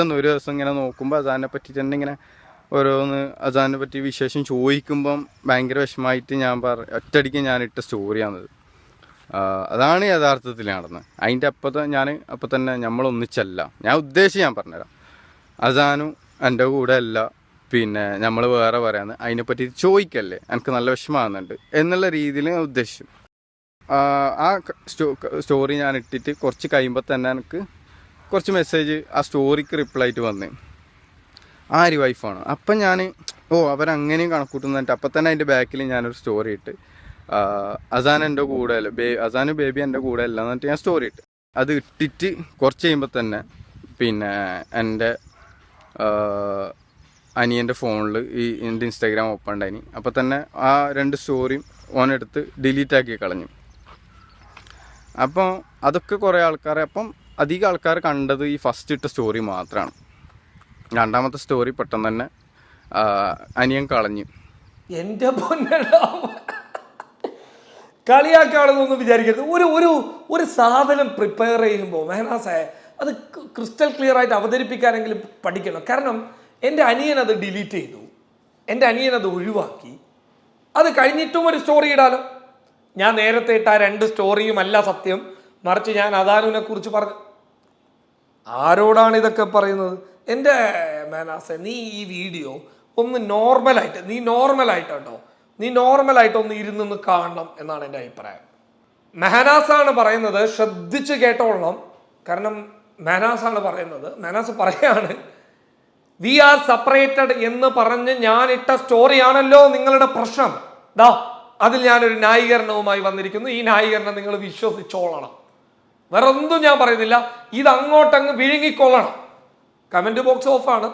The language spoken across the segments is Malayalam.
പെട്ടെന്ന് ഒരു ദിവസം ഇങ്ങനെ നോക്കുമ്പോൾ അസാനെ പറ്റി തന്നെ ഇങ്ങനെ ഓരോന്ന് അസാനെ പറ്റി വിശേഷം ചോദിക്കുമ്പം ഭയങ്കര വിഷമമായിട്ട് ഞാൻ പറ ഒറ്റയടിക്ക് ഞാൻ ഇട്ട സ്റ്റോറിയാണത്. അതാണ് യഥാർത്ഥത്തിൽ നടന്നത്. അതിന്റെ അപ്പത്തെ ഞാൻ അപ്പം തന്നെ നമ്മളൊന്നിച്ചല്ല ഞാൻ ഉദ്ദേശിച്ച് ഞാൻ പറഞ്ഞുതരാം. അസാനും എന്റെ കൂടെ അല്ല. പിന്നെ നമ്മൾ വേറെ പറയാന്ന് അതിനെപ്പറ്റി ചോദിക്കല്ലേ? എനിക്ക് നല്ല വിഷമാകുന്നുണ്ട് എന്നുള്ള രീതിയിൽ ഞാൻ ഉദ്ദേശിച്ചു. ആ, ആ സ്റ്റോ- സ്റ്റോറി ഞാൻ ഇട്ടിട്ട് കുറച്ച് കഴിയുമ്പോൾ തന്നെ എനിക്ക് കുറച്ച് മെസ്സേജ് ആ സ്റ്റോറിക്ക് റിപ്ലൈ ആയിട്ട് വന്ന്. ആര് വൈഫാണ് അപ്പം ഞാൻ ഓ അവരങ്ങനെയും കണക്കൂട്ടുന്നിട്ട് അപ്പം തന്നെ അതിന്റെ ബാക്കിൽ ഞാനൊരു സ്റ്റോറി ഇട്ട്. അസാൻ എന്റെ കൂടെ അല്ല ബേ അസാനും ബേബി എന്റെ കൂടെ അല്ല എന്നിട്ട് ഞാൻ സ്റ്റോറി ഇട്ട്. അത് ഇട്ടിട്ട് കുറച്ച് കഴിയുമ്പോൾ തന്നെ പിന്നെ എന്റെ അനിയന്റെ ഫോണിൽ ഈ എന്റെ ഇൻസ്റ്റാഗ്രാം ഓപ്പൺ ഉണ്ടായിനി. അപ്പോൾ തന്നെ ആ രണ്ട് സ്റ്റോറിയും ഓനെടുത്ത് ഡിലീറ്റ് ആക്കി കളഞ്ഞു. അപ്പോൾ അതൊക്കെ കുറേ ആൾക്കാരെ അപ്പം അധികം ആൾക്കാർ കണ്ടത് ഈ ഫസ്റ്റ് ഇട്ട സ്റ്റോറി മാത്രമാണ് രണ്ടാമത്തെ സ്റ്റോറി പെട്ടെന്ന് തന്നെ അനിയൻ കളഞ്ഞു. എന്റെ പൊന്നടാ. കളിയാക്കാണെന്നൊന്നും വിചാരിക്കരുത്. ഒരു ഒരു ഒരു സാധനം പ്രിപ്പയർ ചെയ്യുമ്പോൾ മെഹനാസെ അത് ക്രിസ്റ്റൽ ക്ലിയർ ആയിട്ട് അവതരിപ്പിക്കാനെങ്കിലും പഠിക്കണം. കാരണം എന്റെ അനിയൻ അത് ഡിലീറ്റ് ചെയ്തു. എന്റെ അനിയൻ അത് ഒഴിവാക്കി. അത് കഴിഞ്ഞിട്ടും ഒരു സ്റ്റോറി ഇടാലോ? ഞാൻ നേരത്തെ ഇട്ട ആ രണ്ട് സ്റ്റോറിയും അല്ല സത്യം. മറിച്ച് ഞാൻ അദാനുവിനെ കുറിച്ച് പറഞ്ഞു ആരോടാണ് ഇതൊക്കെ പറയുന്നത്? എന്റെ മേനാസ നീ ഈ വീഡിയോ ഒന്ന് നോർമലായിട്ട് നീ നോർമലായിട്ട് നീ നോർമലായിട്ട് ഒന്ന് ഇരുന്നൊന്ന് കാണണം എന്നാണ് എന്റെ അഭിപ്രായം. മെഹനാസാണ് പറയുന്നത് ശ്രദ്ധിച്ച് കേട്ടോളണം. കാരണം മെഹനാസാണ് പറയുന്നത്. മെഹനാസ് പറയാണ് വി ആർ സെപ്പറേറ്റഡ് എന്ന് പറഞ്ഞ് ഞാൻ ഇട്ട സ്റ്റോറിയാണല്ലോ നിങ്ങളുടെ പ്രശ്നം. ദാ അതിൽ ഞാനൊരു ന്യായീകരണവുമായി വന്നിരിക്കുന്നു. ഈ ന്യായീകരണം നിങ്ങൾ വിശ്വസിച്ചോളണം. വേറെ ഒന്നും ഞാൻ പറയുന്നില്ല. ഇത് അങ്ങോട്ടങ്ങ് വിഴുങ്ങിക്കൊള്ളണം കമന്റ് ബോക്സ് ഓഫാണ്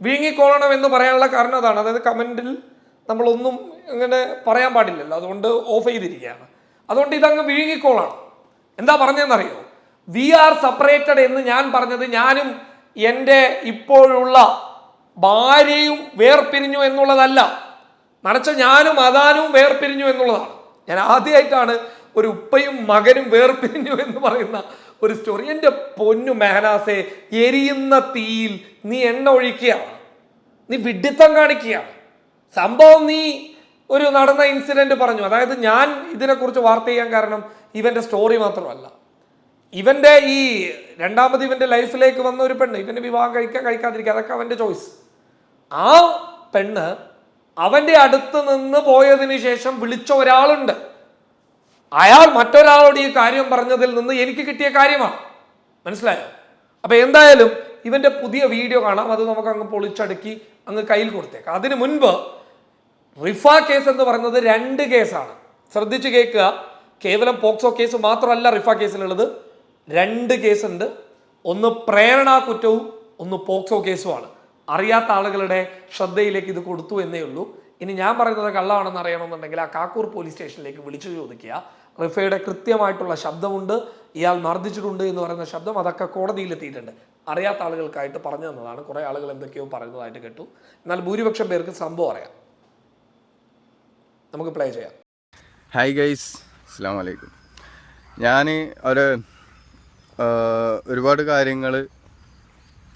വിഴുങ്ങിക്കൊള്ളണം എന്ന് പറയാനുള്ള കാരണം അതാണ്. അതായത് കമന്റിൽ നമ്മളൊന്നും ഇങ്ങനെ പറയാൻ പാടില്ലല്ലോ. അതുകൊണ്ട് ഓഫ് ചെയ്തിരിക്കുകയാണ്. അതുകൊണ്ട് ഇതങ്ങ് വിഴുങ്ങിക്കൊള്ളണം. എന്താ പറഞ്ഞതെന്നറിയോ? വി ആർ സെപ്പറേറ്റഡ് എന്ന് ഞാൻ പറഞ്ഞത് ഞാനും എന്റെ ഇപ്പോഴുള്ള ഭാര്യയും വേർപിരിഞ്ഞു എന്നുള്ളതല്ല. മറിച്ച് ഞാനും അദാനും വേർപിരിഞ്ഞു എന്നുള്ളതാണ്. ഞാൻ ആദ്യമായിട്ടാണ് ഒരു ഉപ്പയും മകനും വേർപിരിഞ്ഞു എന്ന് പറയുന്ന ഒരു സ്റ്റോറി എന്റെ പൊന്നു മെഹനാസെ എരിയുന്ന തീയിൽ നീ എണ്ണ ഒഴിക്കുകയാണ് നീ വിഡിത്തം കാണിക്കുകയാണ് സംഭവം നീ ഒരു നടന്ന ഇൻസിഡന്റ് പറഞ്ഞു. അതായത് ഞാൻ ഇതിനെക്കുറിച്ച് വാർത്ത ചെയ്യാൻ കാരണം ഇവന്റെ സ്റ്റോറി മാത്രമല്ല. ഇവന്റെ ഈ രണ്ടാമത് ഇവന്റെ ലൈഫിലേക്ക് വന്ന ഒരു പെണ്ണ് ഇവന്റെ വിവാഹം കഴിക്കാൻ കഴിക്കാതിരിക്കുക അതൊക്കെ അവന്റെ ചോയ്സ് ആ പെണ്ണ് അവന്റെ അടുത്ത് നിന്ന് പോയതിനു ശേഷം വിളിച്ച ഒരാളുണ്ട്. അയാൾ മറ്റൊരാളോട് ഈ കാര്യം പറഞ്ഞതിൽ നിന്ന് എനിക്ക് കിട്ടിയ കാര്യമാണ്. മനസ്സിലായോ? അപ്പൊ എന്തായാലും ഇവന്റെ പുതിയ വീഡിയോ കാണാം. അത് നമുക്ക് അങ്ങ് പൊളിച്ചടുക്കി അങ്ങ് കയ്യിൽ കൊടുത്തേക്കാം. അതിനു മുൻപ് റിഫ കേസ് എന്ന് പറയുന്നത് രണ്ട് കേസാണ്. ശ്രദ്ധിച്ചു കേൾക്കുക. കേവലം പോക്സോ കേസ് മാത്രമല്ല റിഫ കേസിലുള്ളത്. രണ്ട് കേസുണ്ട്. ഒന്ന് പ്രേരണാ കുറ്റവും ഒന്ന് പോക്സോ കേസുമാണ്. അറിയാത്ത ആളുകളുടെ ശ്രദ്ധയിലേക്ക് ഇത് കൊടുത്തു എന്നേ ഉള്ളൂ. ഇനി ഞാൻ പറയുന്നത് കള്ളാണെന്ന് അറിയണമെന്നുണ്ടെങ്കിൽ ആ കാക്കൂർ പോലീസ് സ്റ്റേഷനിലേക്ക് വിളിച്ചു ചോദിക്കുക. റിഫയുടെ കൃത്യമായിട്ടുള്ള ശബ്ദമുണ്ട്. ഇയാൾ മർദ്ദിച്ചിട്ടുണ്ട് എന്ന് പറയുന്ന ശബ്ദം അതൊക്കെ കോടതിയിലെത്തിയിട്ടുണ്ട്. അറിയാത്ത ആളുകൾക്കായിട്ട് പറഞ്ഞു തന്നതാണ്. കുറേ ആളുകൾ എന്തൊക്കെയോ പറയുന്നതായിട്ട് കേട്ടു. എന്നാൽ ഭൂരിപക്ഷം പേർക്ക് സംഭവം അറിയാം. നമുക്ക് പ്ലേ ചെയ്യാം. ഹായ് ഗൈസ് അസ്സാം വലൈക്കും ഞാൻ ഒരു ഒരുപാട് കാര്യങ്ങൾ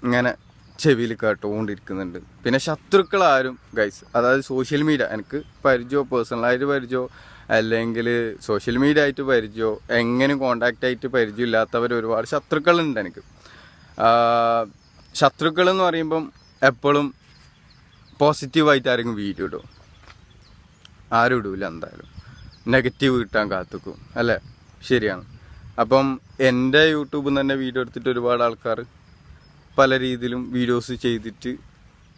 ഇങ്ങനെ ചെവിയിൽ കേട്ടുകൊണ്ടിരിക്കുന്നുണ്ട് പിന്നെ ശത്രുക്കളാരും ഗൈസ് അതായത് സോഷ്യൽ മീഡിയ എനിക്ക് പരിചയമോ പേഴ്സണലായിട്ട് പരിചയമോ അല്ലെങ്കിൽ സോഷ്യൽ മീഡിയ ആയിട്ട് പരിചയമോ എങ്ങനെ കോണ്ടാക്റ്റ് ആയിട്ട് പരിചയം ഇല്ലാത്തവർ ഒരുപാട് ശത്രുക്കളുണ്ട് എനിക്ക്. ശത്രുക്കൾ എന്ന് പറയുമ്പം എപ്പോഴും പോസിറ്റീവായിട്ട് ആരെങ്കിലും വീഡിയോ ഇടും ആരും ഇടൂല എന്തായാലും. നെഗറ്റീവ് കിട്ടാൻ കാത്തുക്കും അല്ലേ? ശരിയാണ്. അപ്പം എന്റെ യൂട്യൂബിൽ നിന്ന് തന്നെ വീഡിയോ എടുത്തിട്ട് ഒരുപാട് ആൾക്കാർ പല രീതിയിലും വീഡിയോസ് ചെയ്തിട്ട്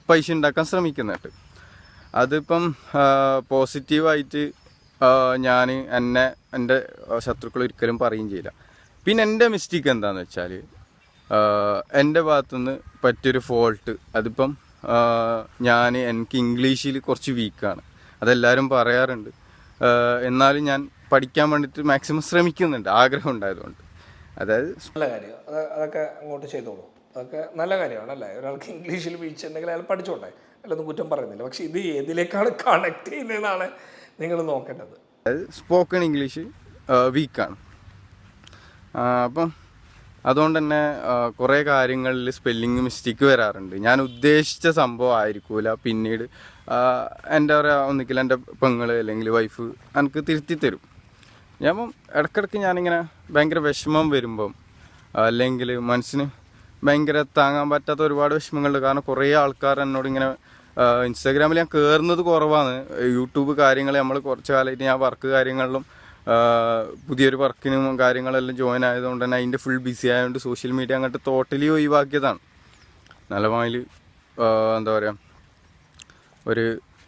പൈസ ഉണ്ടാക്കാൻ ശ്രമിക്കുന്നുണ്ട്. അതിപ്പം പോസിറ്റീവായിട്ട് ഞാൻ എന്നെ എന്റെ ശത്രുക്കൾ ഒരിക്കലും പറയുകയും ചെയ്യില്ല. പിന്നെ എന്റെ മിസ്റ്റേക്ക് എന്താണെന്ന് വെച്ചാൽ എന്റെ ഭാഗത്തുനിന്ന് പറ്റിയൊരു ഫോൾട്ട് അതിപ്പം ഞാൻ എനിക്ക് ഇംഗ്ലീഷിൽ കുറച്ച് വീക്കാണ് അതെല്ലാവരും പറയാറുണ്ട്. എന്നാലും ഞാൻ പഠിക്കാൻ വേണ്ടിയിട്ട് മാക്സിമം ശ്രമിക്കുന്നുണ്ട് ആഗ്രഹം ഉണ്ടായതുകൊണ്ട്. അതായത് നല്ല കാര്യം. അത് അതൊക്കെ അങ്ങോട്ട് ചെയ്തോളൂ. അതൊക്കെ നല്ല കാര്യമാണ് അല്ലേ ഒരാൾക്ക് ഇംഗ്ലീഷിൽ വീഴ്ചയുണ്ടെങ്കിൽ അയാൾ പഠിച്ചോട്ടെ. അല്ലൊന്നും കുറ്റം പറയുന്നില്ല. പക്ഷെ ഇത് ഏതിലേക്കാണ് കണക്ട് ചെയ്യുന്നതെന്നാണ് നിങ്ങൾ നോക്കേണ്ടത്. സ്പോക്കൺ ഇംഗ്ലീഷ് വീക്കാണ് അപ്പം അതുകൊണ്ട് തന്നെ കുറേ കാര്യങ്ങളിൽ സ്പെല്ലിങ് മിസ്റ്റേക്ക് വരാറുണ്ട്. ഞാൻ ഉദ്ദേശിച്ച സംഭവം ആയിരിക്കൂല. പിന്നീട് എന്റെ പറയുക ഒന്നിക്കിൽ എന്റെ പെങ്ങൾ അല്ലെങ്കിൽ വൈഫ് എനിക്ക് തിരുത്തി തരും ഞാൻ ഇപ്പം ഇടയ്ക്കിടയ്ക്ക് ഞാനിങ്ങനെ ഭയങ്കര വിഷമം വരുമ്പം അല്ലെങ്കിൽ മനസ്സിന് ഭയങ്കര താങ്ങാൻ പറ്റാത്ത ഒരുപാട് വിഷമങ്ങളുണ്ട്. കാരണം കുറേ ആൾക്കാർ എന്നോട് ഇങ്ങനെ ഇൻസ്റ്റാഗ്രാമിൽ ഞാൻ കയറുന്നത് കുറവാണ്. യൂട്യൂബ് കാര്യങ്ങൾ നമ്മൾ കുറച്ച് കാലമായിട്ട് ഞാൻ വർക്ക് കാര്യങ്ങളിലും പുതിയൊരു വർക്കിനും കാര്യങ്ങളെല്ലാം ജോയിൻ ആയതുകൊണ്ട് തന്നെ അതിന്റെ ഫുൾ ബിസി ആയതുകൊണ്ട് സോഷ്യൽ മീഡിയ അങ്ങോട്ട് ടോട്ടലി ഒഴിവാക്കിയതാണ്. നല്ല മാതിരി എന്താ പറയുക ഒരു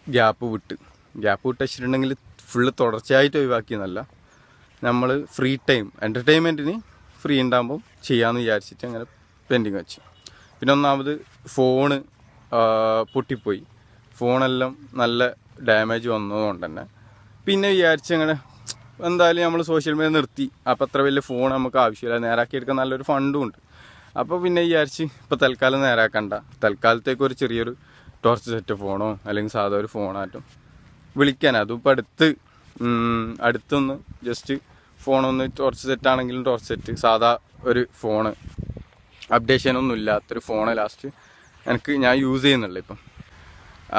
ഗ്യാപ്പ് വിട്ട്. ഗ്യാപ്പ് വിട്ട് വെച്ചിട്ടുണ്ടെങ്കിൽ ഫുള്ള് തുടർച്ചയായിട്ട് ഒഴിവാക്കിയെന്നല്ല നമ്മൾ ഫ്രീ ടൈം എന്റർടൈൻമെന്റിന് ഫ്രീ ഉണ്ടാകുമ്പോൾ ചെയ്യാമെന്ന് വിചാരിച്ചിട്ട് അങ്ങനെ പെൻഡിങ് വെച്ചു. പിന്നെ ഒന്നാമത് ഫോണ് പൊട്ടിപ്പോയി. ഫോണെല്ലാം നല്ല ഡാമേജ് വന്നതുകൊണ്ട് തന്നെ പിന്നെ വിചാരിച്ച് അങ്ങനെ എന്തായാലും നമ്മൾ സോഷ്യൽ മീഡിയ നിർത്തി. അപ്പം അത്ര വലിയ ഫോൺ നമുക്ക് ആവശ്യമില്ല. നേരാക്കി എടുക്കാൻ നല്ലൊരു ഫണ്ടും ഉണ്ട്. അപ്പോൾ പിന്നെ വിചാരിച്ച് ഇപ്പോൾ തൽക്കാലം നേരാക്കണ്ട. തൽക്കാലത്തേക്ക് ഒരു ചെറിയൊരു ടോർച്ച് സെറ്റ് ഫോണോ അല്ലെങ്കിൽ സാധാ ഒരു ഫോണായിട്ടും വിളിക്കാൻ. അതും ഇപ്പോൾ അടുത്ത് അടുത്തൊന്ന് ജസ്റ്റ് ഫോണൊന്ന് ടോർച്ച് സെറ്റ് ആണെങ്കിലും ടോർച്ച് സെറ്റ് സാധാ ഒരു ഫോണ് അപ്ഡേഷനൊന്നും ഇല്ലാത്തൊരു ഫോണ് ലാസ്റ്റ് എനിക്ക് ഞാൻ യൂസ് ചെയ്യുന്നുള്ളൂ ഇപ്പം.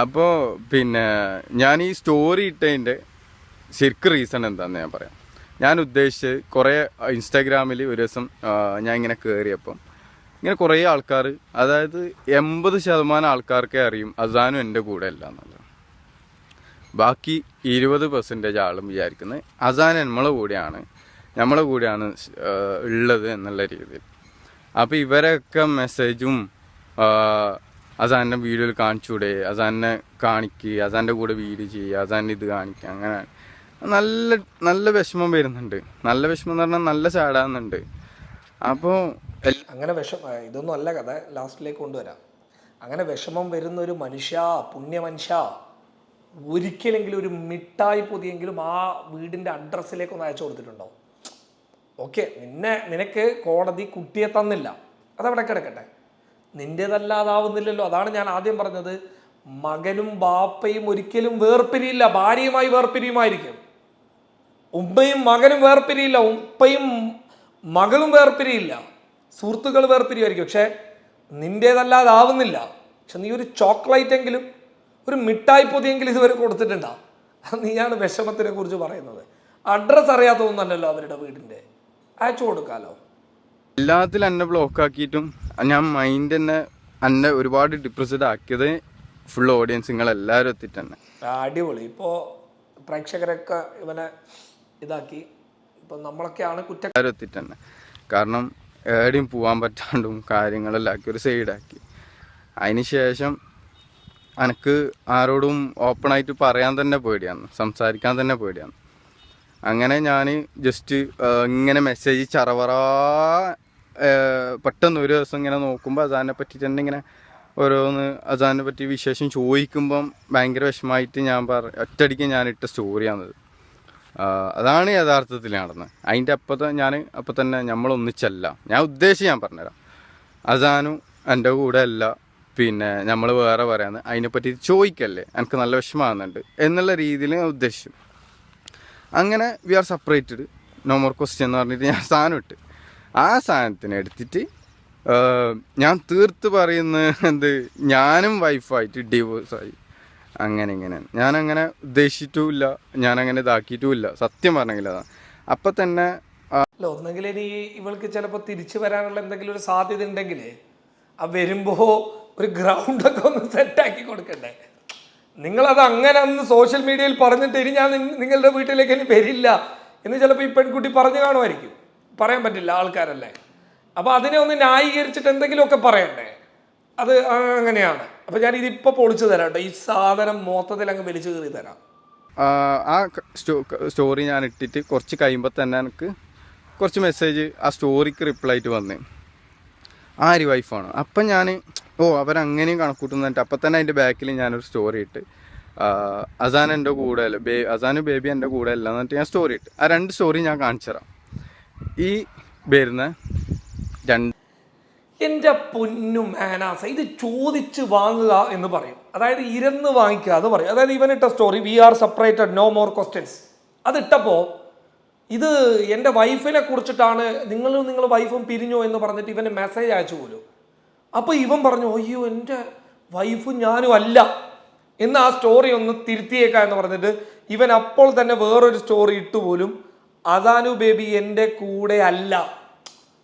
അപ്പോൾ പിന്നെ ഞാൻ ഈ സ്റ്റോറി ഇട്ടതിന്റെ ശരിക്കും റീസൺ എന്താണെന്ന് ഞാൻ പറയാം. ഞാൻ ഉദ്ദേശിച്ച് കുറേ ഇൻസ്റ്റാഗ്രാമിൽ ഒരു ദിവസം ഞാൻ ഇങ്ങനെ കയറിയപ്പം ഇങ്ങനെ കുറേ ആൾക്കാർ അതായത് എൺപത് ശതമാനം ആൾക്കാർക്കേ അറിയും അസാനും എന്റെ കൂടെ അല്ല എന്നുള്ളത്. ബാക്കി ഇരുപത് പെർസെന്റേജ് ആളും വിചാരിക്കുന്നത് അസാൻ നമ്മളെ കൂടെയാണ്. നമ്മളെ കൂടെയാണ് ഉള്ളത് എന്നുള്ള രീതിയിൽ. അപ്പോൾ ഇവരൊക്കെ മെസ്സേജും അസാന്റെ വീഡിയോയിൽ കാണിച്ചൂടെ? അസാനെ കാണിക്കുക അസാന്റെ കൂടെ വീഡിയോ ചെയ്യുക അസാന്റെ ഇത് കാണിക്കുക അങ്ങനെ നല്ല നല്ല വിഷമം വരുന്നുണ്ട്. നല്ല വിഷമം എന്ന് പറഞ്ഞാൽ നല്ല ചാടാന്നുണ്ട് അപ്പോൾ അങ്ങനെ വിഷം ഇതൊന്നും അല്ല കഥ. ലാസ്റ്റിലേക്ക് കൊണ്ടുവരാം. അങ്ങനെ വിഷമം വരുന്ന ഒരു മനുഷ്യ പുണ്യ മനുഷ്യ ഒരിക്കലെങ്കിലും ഒരു മിഠായി പൊതിയെങ്കിലും ആ വീടിന്റെ അഡ്രസ്സിലേക്ക് ഒന്ന് അയച്ചു കൊടുത്തിട്ടുണ്ടോ? ഓക്കെ നിന്നെ നിനക്ക് കോടതി കുട്ടിയെ തന്നില്ല. അതവിടെ കിടക്കട്ടെ. നിന്റേതല്ലാതാവുന്നില്ലല്ലോ അതാണ് ഞാൻ ആദ്യം പറഞ്ഞത്. മകനും ബാപ്പയും ഒരിക്കലും വേർപിരിയില്ല. ഭാര്യയുമായി വേർപിരിയുമായിരിക്കും. ഉമ്മയും മകനും വേർപിരിയില്ല. ഉപ്പയും മകളും വേർപിരിയില്ല. സുഹൃത്തുക്കൾ വേർപിരിയുമായിരിക്കും. പക്ഷെ നിന്റേതല്ലാതാവുന്നില്ല പക്ഷെ നീ ഒരു ചോക്ലേറ്റ് എങ്കിലും ഒരു മിഠായി പൊതിയെങ്കിലും ഇതുവരെ കൊടുത്തിട്ടുണ്ടാ? നീയാണ് വിഷമത്തിനെ കുറിച്ച് പറയുന്നത്. അഡ്രസ്സ് അറിയാത്തതൊന്നല്ലല്ലോ അവരുടെ വീടിന്റെ. അയച്ചു കൊടുക്കാലോ? എല്ലാത്തിലും എന്നെ ബ്ലോക്ക് ആക്കിയിട്ടും ഞാൻ മൈൻഡ് തന്നെ എന്നെ ഒരുപാട് ഡിപ്രസ്ഡ് ആക്കിയത് ഫുൾ ഓഡിയൻസ് നിങ്ങളെല്ലാവരും എത്തിയിട്ട് തന്നെ അടിപൊളി. ഇപ്പോൾ പ്രേക്ഷകരൊക്കെ ഇവനെ ഇതാക്കി. ഇപ്പം നമ്മളൊക്കെയാണ് കുറ്റക്കാരും എത്തിയിട്ട് തന്നെ കാരണം എവിടെയും പോകാൻ പറ്റാണ്ടും കാര്യങ്ങളെല്ലാം ആക്കി ഒരു സൈഡാക്കി അതിന് ശേഷം എനിക്ക് ആരോടും ഓപ്പണായിട്ട് പറയാൻ തന്നെ പേടിയാണ്. സംസാരിക്കാൻ തന്നെ പേടിയാണ്. അങ്ങനെ ഞാൻ ജസ്റ്റ് ഇങ്ങനെ മെസ്സേജ് ചറവറാ പെട്ടെന്ന് ഒരു ദിവസം ഇങ്ങനെ നോക്കുമ്പോൾ അസാനെ പറ്റിയിട്ട് തന്നെ ഇങ്ങനെ ഓരോന്ന് അസാനെ പറ്റി വിശേഷം ചോദിക്കുമ്പം ഭയങ്കര വിഷമമായിട്ട് ഞാൻ പറ ഞാൻ ഇട്ട സ്റ്റോറിയാണത് അതാണ് യഥാർത്ഥത്തിൽ നടന്നത്. അതിന്റെ അപ്പത്തെ ഞാൻ അപ്പം തന്നെ നമ്മളൊന്നിച്ചല്ല. ഞാൻ ഉദ്ദേശിച്ച് ഞാൻ പറഞ്ഞുതരാം. അസാനു എന്റെ കൂടെ അല്ല. പിന്നെ നമ്മൾ വേറെ പറയാന്ന് അതിനെപ്പറ്റി ചോദിക്കല്ലേ? എനിക്ക് നല്ല വിഷമാകുന്നുണ്ട് എന്നുള്ള രീതിയിൽ ഞാൻ ഉദ്ദേശിച്ചു. അങ്ങനെ we are separated no more question എന്ന് പറഞ്ഞിട്ട് ഞാൻ സാധനം ഇട്ട്. ആ സാധനത്തിനെ എടുത്തിട്ട് ഞാൻ തീർത്ത് പറയുന്ന എന്ത് ഞാനും വൈഫായിട്ട് ഡിവോഴ്സായി അങ്ങനെ ഇങ്ങനെ. ഞാനങ്ങനെ ഉദ്ദേശിച്ചിട്ടുമില്ല. ഞാനങ്ങനെ ഇതാക്കിയിട്ടുമില്ല. സത്യം പറഞ്ഞെങ്കിൽ അതാണ് അപ്പം തന്നെ ഒന്നെങ്കിൽ ഇനി ഇവൾക്ക് ചിലപ്പോൾ തിരിച്ചു വരാനുള്ള എന്തെങ്കിലും ഒരു സാധ്യത ഉണ്ടെങ്കിൽ ആ വരുമ്പോൾ ഒരു ഗ്രൗണ്ടൊക്കെ ഒന്ന് സെറ്റാക്കി കൊടുക്കണ്ടേ? നിങ്ങളത് അങ്ങനെ അന്ന് സോഷ്യൽ മീഡിയയിൽ പറഞ്ഞിട്ട് ഇനി ഞാൻ നിങ്ങളുടെ വീട്ടിലേക്ക് ഇനി വരില്ല. എന്ന് ചിലപ്പോൾ ഈ പെൺകുട്ടി പറഞ്ഞു കാണുമായിരിക്കും. പറയാൻ പറ്റില്ല ആൾക്കാരല്ലേ. അപ്പോൾ അതിനെ ഒന്ന് ന്യായീകരിച്ചിട്ട് എന്തെങ്കിലുമൊക്കെ പറയണ്ടേ? അത് അങ്ങനെയാണ്. അപ്പോൾ ഞാൻ ഇതിപ്പോൾ പൊളിച്ചു തരാം കേട്ടോ ഈ സാധനം മൊത്തത്തിൽ അങ്ങ് വലിച്ചു കയറി തരാം. ആ, സ്റ്റോറി ഞാൻ ഇട്ടിട്ട് കുറച്ച് കഴിയുമ്പോൾ തന്നെ എനിക്ക് കുറച്ച് മെസ്സേജ് ആ സ്റ്റോറിക്ക് റിപ്ലൈ ആയിട്ട് വന്ന്. ആര് വൈഫാണ് അപ്പം ഞാൻ ഓ അവരങ്ങനെയും കണക്കൂട്ടുന്നിട്ട് അപ്പൊ തന്നെ അതിന്റെ ബാക്കിൽ ഞാനൊരു സ്റ്റോറി ഇട്ട്. അസാൻ എന്റെ കൂടെ അല്ല അസാനും ബേബി എന്റെ കൂടെ അല്ല എന്നിട്ട് ഞാൻ സ്റ്റോറി ഇട്ട്. ആ രണ്ട് സ്റ്റോറി ഞാൻ കാണിച്ചു തരാം ഈ വരുന്ന രണ്ട് എന്റെ പൊന്നു മാനാസ ഇത് ചോദിച്ച് വാങ്ങുക എന്ന് പറയും. അതായത് ഇരന്ന് വാങ്ങിക്കുക അത് പറയും. അതായത് ഇവനിട്ട story we are separated no more questions അതിട്ടപ്പോൾ ഇത് എന്റെ വൈഫിനെ കുറിച്ചിട്ടാണ് നിങ്ങളും നിങ്ങൾ വൈഫും പിരിഞ്ഞോ എന്ന് പറഞ്ഞിട്ട് ഇവന് മെസ്സേജ് അയച്ചു പോലും. അപ്പോൾ ഇവൻ പറഞ്ഞു അയ്യോ എന്റെ വൈഫും ഞാനും അല്ല. എന്ന് ആ സ്റ്റോറി ഒന്ന് തിരുത്തിയേക്കാം എന്ന് പറഞ്ഞിട്ട് ഇവൻ അപ്പോൾ തന്നെ വേറൊരു സ്റ്റോറി ഇട്ടു പോലും അദാനു ബേബി എന്റെ കൂടെ അല്ല.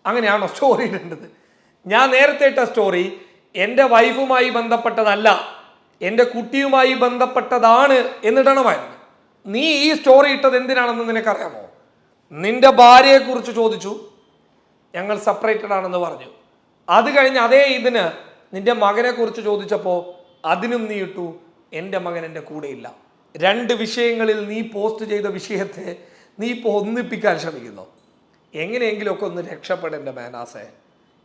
അങ്ങനെയാണോ സ്റ്റോറി ഇടേണ്ടത്? ഞാൻ നേരത്തെ ഇട്ട സ്റ്റോറി എന്റെ വൈഫുമായി ബന്ധപ്പെട്ടതല്ല എന്റെ കുട്ടിയുമായി ബന്ധപ്പെട്ടതാണ് എന്നിടണമായിരുന്നു നീ ഈ സ്റ്റോറി ഇട്ടത് എന്തിനാണെന്ന് നിനക്കറിയാമോ? നിന്റെ ഭാര്യയെക്കുറിച്ച് ചോദിച്ചു ഞങ്ങൾ സെപ്പറേറ്റഡ് ആണെന്ന് പറഞ്ഞു. അത് കഴിഞ്ഞ് അതേ ഇതിന് നിന്റെ മകനെ കുറിച്ച് ചോദിച്ചപ്പോൾ അതിനും നീ ഇട്ടു എന്റെ മകൻ എന്റെ കൂടെയില്ല രണ്ട് വിഷയങ്ങളിൽ നീ പോസ്റ്റ് ചെയ്ത വിഷയത്തെ നീ ഇപ്പോൾ ഒന്നിപ്പിക്കാൻ ശ്രമിക്കുന്നു. എങ്ങനെയെങ്കിലുമൊക്കെ ഒന്ന് രക്ഷപ്പെടേണ്ട മേനാസെ.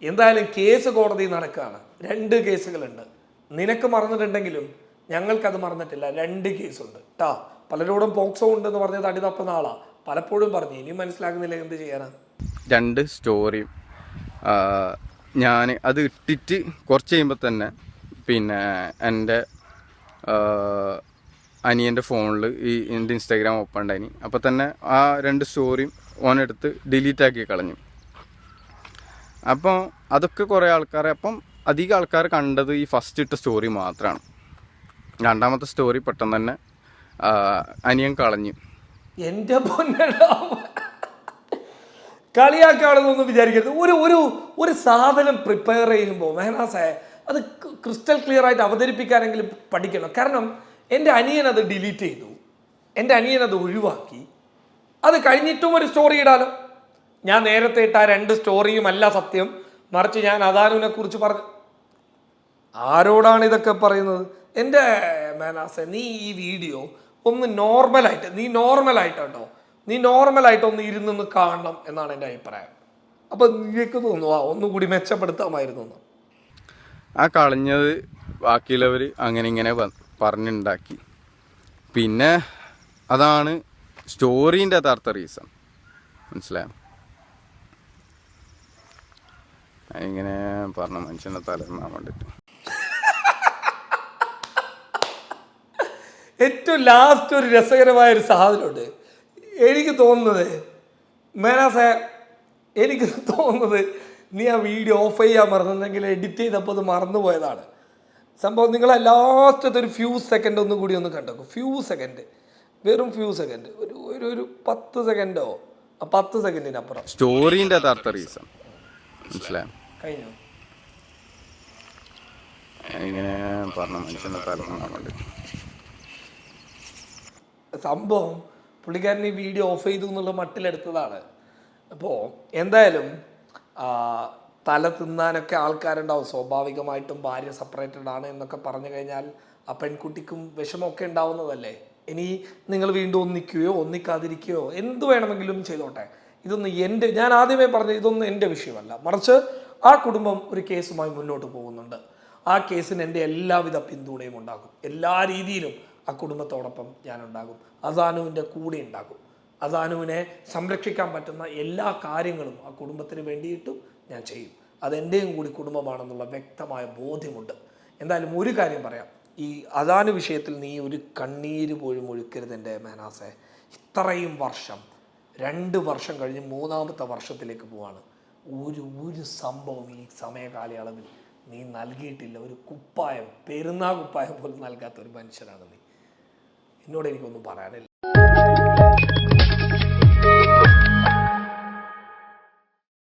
എന്തായാലും കേസ് കോടതി നടക്കുകയാണ് രണ്ട് കേസുകളുണ്ട്. നിനക്ക് മറന്നിട്ടുണ്ടെങ്കിലും ഞങ്ങൾക്കത് മറന്നിട്ടില്ല. രണ്ട് കേസുണ്ട്. ട്ടാ പലരോടും പോക്സോ ഉണ്ടെന്ന് പറഞ്ഞത് അടിതപ്പ നാളാ പലപ്പോഴും പറഞ്ഞു. ഇനി മനസ്സിലാകുന്നില്ല എന്ത് ചെയ്യാനാ. രണ്ട് സ്റ്റോറിയും ഞാൻ അത് ഇട്ടിട്ട് കുറച്ച് കഴിയുമ്പോൾ തന്നെ പിന്നെ എന്റെ അനിയന്റെ ഫോണിൽ ഈ എന്റെ ഇൻസ്റ്റാഗ്രാം ഓപ്പൺ ഉണ്ടായിനി. അപ്പോൾ തന്നെ ആ രണ്ട് സ്റ്റോറിയും ഓനെടുത്ത് ഡിലീറ്റ് ആക്കി കളഞ്ഞു. അപ്പോൾ അതൊക്കെ കുറേ ആൾക്കാരെ അപ്പം അധികം ആൾക്കാർ കണ്ടത് ഈ ഫസ്റ്റ് ഇട്ട സ്റ്റോറി മാത്രമാണ് രണ്ടാമത്തെ സ്റ്റോറി പെട്ടെന്ന് തന്നെ അനിയൻ കളഞ്ഞു. എന്റെ പൊന്നടാ. കളിയാക്കാണെന്നൊന്നും വിചാരിക്കരുത്. ഒരു ഒരു ഒരു സാധനം പ്രിപ്പയർ ചെയ്യുമ്പോൾ മെഹനാസെ അത് ക്രിസ്റ്റൽ ക്ലിയർ ആയിട്ട് അവതരിപ്പിക്കാനെങ്കിലും പഠിക്കണം. കാരണം എന്റെ അനിയൻ അത് ഡിലീറ്റ് ചെയ്തു. എന്റെ അനിയൻ അത് ഒഴിവാക്കി. അത് കഴിഞ്ഞിട്ടും ഒരു സ്റ്റോറി ഇടാലോ? ഞാൻ നേരത്തെ ഇട്ട ആ രണ്ട് സ്റ്റോറിയും അല്ല സത്യം. മറിച്ച് ഞാൻ അദാനുവിനെ കുറിച്ച് പറഞ്ഞു ആരോടാണ് ഇതൊക്കെ പറയുന്നത്? എന്റെ മേനാസെ നീ ഈ വീഡിയോ ഒന്ന് നോർമലായിട്ട് നീ നോർമലായിട്ട് കേട്ടോ നീ നോർമലായിട്ട് ഒന്ന് ഇരുന്നൊന്ന് കാണണം എന്നാണ് എന്റെ അഭിപ്രായം. അപ്പൊ നിനക്ക് തോന്നുന്നു ആ ഒന്നുകൂടി മെച്ചപ്പെടുത്താമായിരുന്നു എന്ന്. ആ കളഞ്ഞത് ബാക്കിയുള്ളവർ അങ്ങനെ ഇങ്ങനെ പറഞ്ഞുണ്ടാക്കി. പിന്നെ അതാണ് സ്റ്റോറീന്റെ യഥാർത്ഥ റീസൺ മനസ്സിലായോ? ഇങ്ങനെ പറഞ്ഞ മനുഷ്യനെ തലമാൻ വേണ്ടിയിട്ട് ഏറ്റവും ലാസ്റ്റ് ഒരു രസകരമായ ഒരു സാധനമുണ്ട്. എനിക്ക് തോന്നുന്നത് മേനാസെ എനിക്ക് തോന്നുന്നത് നീ ആ വീഡിയോ ഓഫ് ചെയ്യാൻ മറന്നെങ്കിൽ എഡിറ്റ് ചെയ്തപ്പോൾ അത് മറന്നുപോയതാണ്. സംഭവം നിങ്ങൾ ലാസ്റ്റത്തെ ഒരു ഫ്യൂ സെക്കൻഡ് ഒന്നും കൂടി ഒന്ന് കണ്ടേക്കും. ഫ്യൂ സെക്കൻഡ് വെറും ഫ്യൂ സെക്കൻഡ് ഒരു ഒരു ഒരു പത്ത് സെക്കൻഡോ പത്ത് സെക്കൻഡിനപ്പുറം സ്റ്റോറീന്റെ യഥാർത്ഥ റീസൺ മനസ്സിലായോ? കഴിഞ്ഞു? ഇങ്ങനെ പറഞ്ഞ മനുഷ്യനെ സംഭവം പുള്ളിക്കാരൻ ഈ വീഡിയോ ഓഫ് ചെയ്തു എന്നുള്ള മട്ടിലെടുത്തതാണ് അപ്പോൾ എന്തായാലും തല തിന്നാനൊക്കെ ആൾക്കാരുണ്ടാവും. സ്വാഭാവികമായിട്ടും ഭാര്യ സെപ്പറേറ്റഡ് ആണ് എന്നൊക്കെ പറഞ്ഞു കഴിഞ്ഞാൽ ആ പെൺകുട്ടിക്കും വിഷമമൊക്കെ ഉണ്ടാവുന്നതല്ലേ? ഇനി നിങ്ങൾ വീണ്ടും ഒന്നിക്കുകയോ ഒന്നിക്കാതിരിക്കുകയോ എന്ത് വേണമെങ്കിലും ചെയ്തോട്ടെ. ഇതൊന്നും എന്റെ ഞാൻ ആദ്യമേ പറഞ്ഞത് ഇതൊന്നും എന്റെ വിഷയമല്ല. മറിച്ച് ആ കുടുംബം ഒരു കേസുമായി മുന്നോട്ട് പോകുന്നുണ്ട്. ആ കേസിന് എന്റെ എല്ലാവിധ പിന്തുണയും ഉണ്ടാകും. എല്ലാ രീതിയിലും ആ കുടുംബത്തോടൊപ്പം ഞാനുണ്ടാകും. അസാനുവിന്റെ കൂടെ ഉണ്ടാകും. അസാനുവിനെ സംരക്ഷിക്കാൻ പറ്റുന്ന എല്ലാ കാര്യങ്ങളും ആ കുടുംബത്തിന് വേണ്ടിയിട്ടും ഞാൻ ചെയ്യും. അതെന്റെയും കൂടി കുടുംബമാണെന്നുള്ള വ്യക്തമായ ബോധ്യമുണ്ട്. എന്തായാലും ഒരു കാര്യം പറയാം. ഈ അദാനു വിഷയത്തിൽ നീ ഒരു കണ്ണീര് പോലും ഒഴുക്കരുത് എന്റെ മേനാസെ. ഇത്രയും വർഷം രണ്ട് വർഷം കഴിഞ്ഞ് മൂന്നാമത്തെ വർഷത്തിലേക്ക് പോവാണ്. ഒരു ഒരു സംഭവം ഈ സമയകാലയളവിൽ നീ നൽകിയിട്ടില്ല. ഒരു കുപ്പായം പെരുന്നാ കുപ്പായം പോലും നൽകാത്ത ഒരു മനുഷ്യനാണ് നീ. എന്നോട് എനിക്കൊന്നും പറയാനില്ല.